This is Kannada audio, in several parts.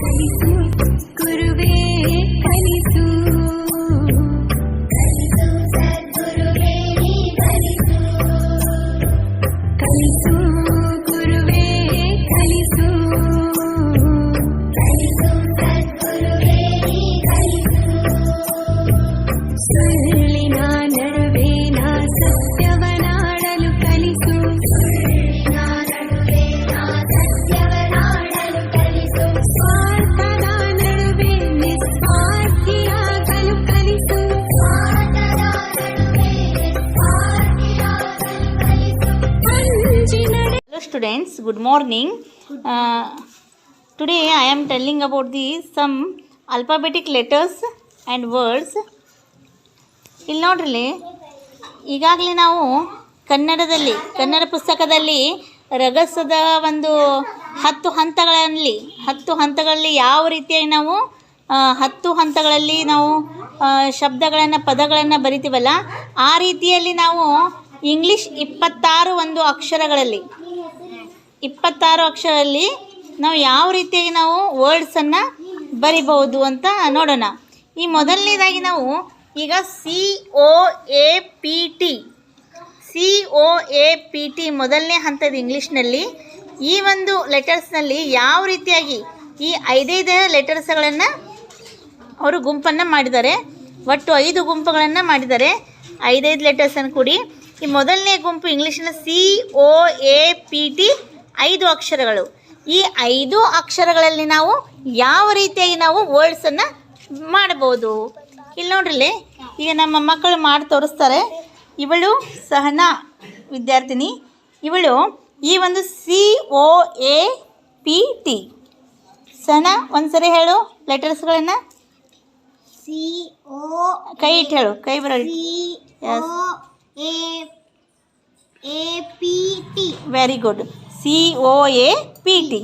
ಕಲಿಸು ಗುರುವೇ ಕಲಿಸು students, good morning. Uh, today I am telling about the some alphabetic letters and words. ಇಲ್ಲಿ ನೋಡ್ರಿ ಈಗಾಗಲೇ ನಾವು ಕನ್ನಡದಲ್ಲಿ ಕನ್ನಡ ಪುಸ್ತಕದಲ್ಲಿ ರಗಸದ ಒಂದು ಹತ್ತು ಹಂತಗಳಲ್ಲಿ ಹತ್ತು ಹಂತಗಳಲ್ಲಿ ಯಾವ ರೀತಿಯಾಗಿ ನಾವು ಹತ್ತು ಹಂತಗಳಲ್ಲಿ ನಾವು ಶಬ್ದಗಳನ್ನು ಪದಗಳನ್ನು ಬರಿತೀವಲ್ಲ ಆ ರೀತಿಯಲ್ಲಿ ನಾವು ಇಂಗ್ಲೀಷ್ ಇಪ್ಪತ್ತಾರು ಒಂದು ಅಕ್ಷರಗಳಲ್ಲಿ ಇಪ್ಪತ್ತಾರು ಅಕ್ಷರದಲ್ಲಿ ನಾವು ಯಾವ ರೀತಿಯಾಗಿ ನಾವು ವರ್ಡ್ಸನ್ನು ಬರಿಬಹುದು ಅಂತ ನೋಡೋಣ. ಈ ಮೊದಲನೇದಾಗಿ ನಾವು ಈಗ C O A P T C O A P T ಮೊದಲನೇ ಹಂತದ ಇಂಗ್ಲೀಷ್ನಲ್ಲಿ ಈ ಒಂದು ಲೆಟರ್ಸ್ನಲ್ಲಿ ಯಾವ ರೀತಿಯಾಗಿ ಈ ಐದೈದು ಲೆಟರ್ಸ್ಗಳನ್ನು ಅವರು ಗುಂಪನ್ನು ಮಾಡಿದ್ದಾರೆ, ಒಟ್ಟು ಐದು ಗುಂಪುಗಳನ್ನು ಮಾಡಿದ್ದಾರೆ, ಐದೈದು ಲೆಟರ್ಸನ್ನು ಕೂಡಿ. ಈ ಮೊದಲನೇ ಗುಂಪು ಇಂಗ್ಲೀಷಿನ C O A P T ಐದು ಅಕ್ಷರಗಳು. ಈ ಐದು ಅಕ್ಷರಗಳಲ್ಲಿ ನಾವು ಯಾವ ರೀತಿಯಾಗಿ ನಾವು ವರ್ಡ್ಸನ್ನು ಮಾಡ್ಬೋದು ಇಲ್ಲಿ ನೋಡ್ರಿ ಈಗ ನಮ್ಮ ಮಕ್ಕಳು ಮಾಡಿ ತೋರಿಸ್ತಾರೆ. ಇವಳು ಸಹನಾ ವಿದ್ಯಾರ್ಥಿನಿ. ಇವಳು ಈ ಒಂದು C O A P T Sahana ಒಂದ್ಸರಿ ಹೇಳು ಲೆಟರ್ಸ್ಗಳನ್ನು ಸಿ ಓ ಕೈ ಇಟ್ಟು ಹೇಳು ಕೈ ಬರಲಿ. A P T very good C O A P T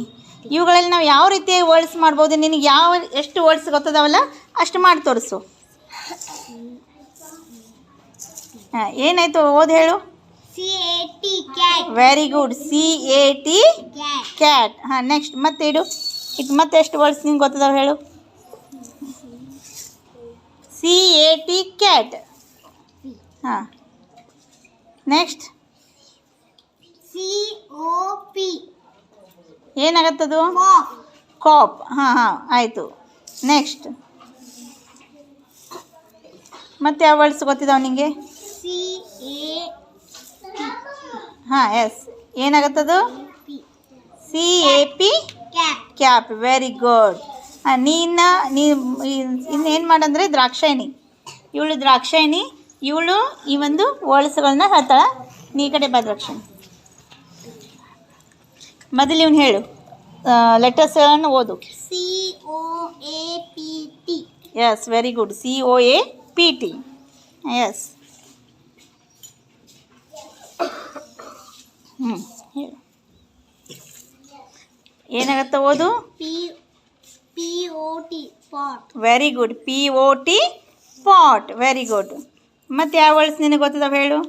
ಇವುಗಳಲ್ಲಿ ನಾವು ಯಾವ ರೀತಿ ವರ್ಡ್ಸ್ ಮಾಡ್ಬೋದು, ನಿನಗೆ ಯಾವ, ಎಷ್ಟು ವರ್ಡ್ಸ್ ಗೊತ್ತದವಲ್ಲ, ಅಷ್ಟು ಮಾಡಿ ತೋರಿಸು. ಹಾಂ, ಏನಾಯಿತು, ಓದ್ ಹೇಳು. Very good C A T cat cat ಹಾಂ ನೆಕ್ಸ್ಟ್ ಮತ್ತೆ ಇಡು. ಇದು ಮತ್ತೆ ಎಷ್ಟು ವರ್ಡ್ಸ್ ನಿಮ್ಗೆ ಗೊತ್ತದಾವ ಹೇಳು. ಸಿ ಎ ಟಿ ಕ್ಯಾಟ್ ಹಾಂ ನೆಕ್ಸ್ಟ್ ಸಿ ಓ ಪಿ ಏನಾಗತ್ತದು? ಕಾಪ್ ಹಾಂ ಹಾಂ ಆಯಿತು. ನೆಕ್ಸ್ಟ್ ಮತ್ತೆ ಯಾವ ವರ್ಡ್ಸ್ ಗೊತ್ತಿದ್ದಾವೆ ನಿಮಗೆ ಸಿ ಎ ಹಾಂ S ಏನಾಗತ್ತದು? C A P cap very good ಹಾಂ ನೀನ ನೀ ಇನ್ನೇನು ಮಾಡಂದ್ರೆ ದ್ರಾಕ್ಷಾಯಣಿ. ಇವಳು ದ್ರಾಕ್ಷಾಯಿಣಿ ಇವಳು ಈ ಒಂದು ವರ್ಡ್ಸ್ಗಳನ್ನ ಹೇಳ್ತಾಳೆ ನೀ ಕಡೆ ಬಾ ದ್ರಾಕ್ಷಾಯಣಿ. ಮೊದಲು ಇವನು ಹೇಳು. ಲೆಟರ್ಸ್ಗಳನ್ನು ಓದು. C O A P T S very good C O A P T S ಹ್ಞೂ ಹೇಳು. ಏನಾಗತ್ತೆ ಓದು? P P O T pot very good P O T pot very good ಮತ್ತು ಯಾವ ವರ್ಡ್ಸ್ ನಿನಗೆ ಗೊತ್ತಿದಾವೆ ಹೇಳು?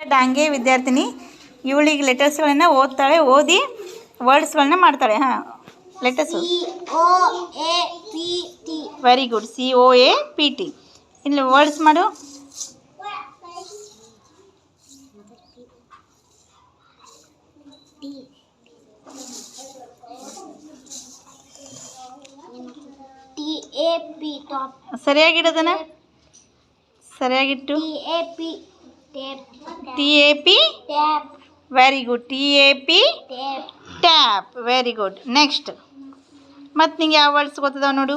ಡಾಂಗೆ ವಿದ್ಯಾರ್ಥಿನಿ ಇವಳಿಗೆ ಲೆಟರ್ಸ್ಗಳನ್ನ ಓದ್ತಾಳೆ ಓದಿ ವರ್ಡ್ಸ್ಗಳನ್ನ ಮಾಡ್ತಾಳೆ ಹಾಂ. Letters very good C O A P T ಇಲ್ಲಿ ವರ್ಡ್ಸ್ ಮಾಡು. ಸರಿಯಾಗಿಡೋದನ್ನ ಸರಿಯಾಗಿಟ್ಟು A P T A P very good T A P tap very good next ಮತ್ತು ನಿಂಗೆ ಯಾವ ವರ್ಡ್ಸ್ ಗೊತ್ತದಾವ ನೋಡು?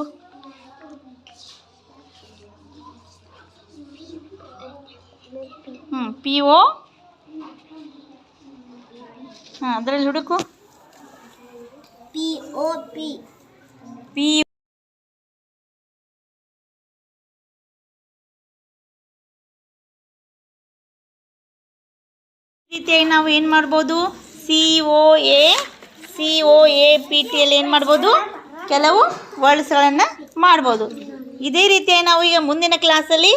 ಹ್ಞೂ ಪಿ ಒ ಹಾಂ ಅದರಲ್ಲಿ ಹುಡುಕು. ಪಿ ಓ ಪಿ ಪಿ ರೀತಿಯಾಗಿ ನಾವು ಏನು ಮಾಡ್ಬೋದು? C O A C O A P ಟಿಯಲ್ಲಿ ಏನು ಮಾಡ್ಬೋದು? ಕೆಲವು ವರ್ಡ್ಸ್ಗಳನ್ನು ಮಾಡ್ಬೋದು. ಇದೇ ರೀತಿಯಾಗಿ ನಾವು ಈಗ ಮುಂದಿನ ಕ್ಲಾಸಲ್ಲಿ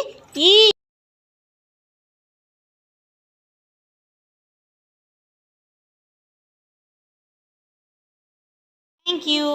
ಈ ಥ್ಯಾಂಕ್ ಯು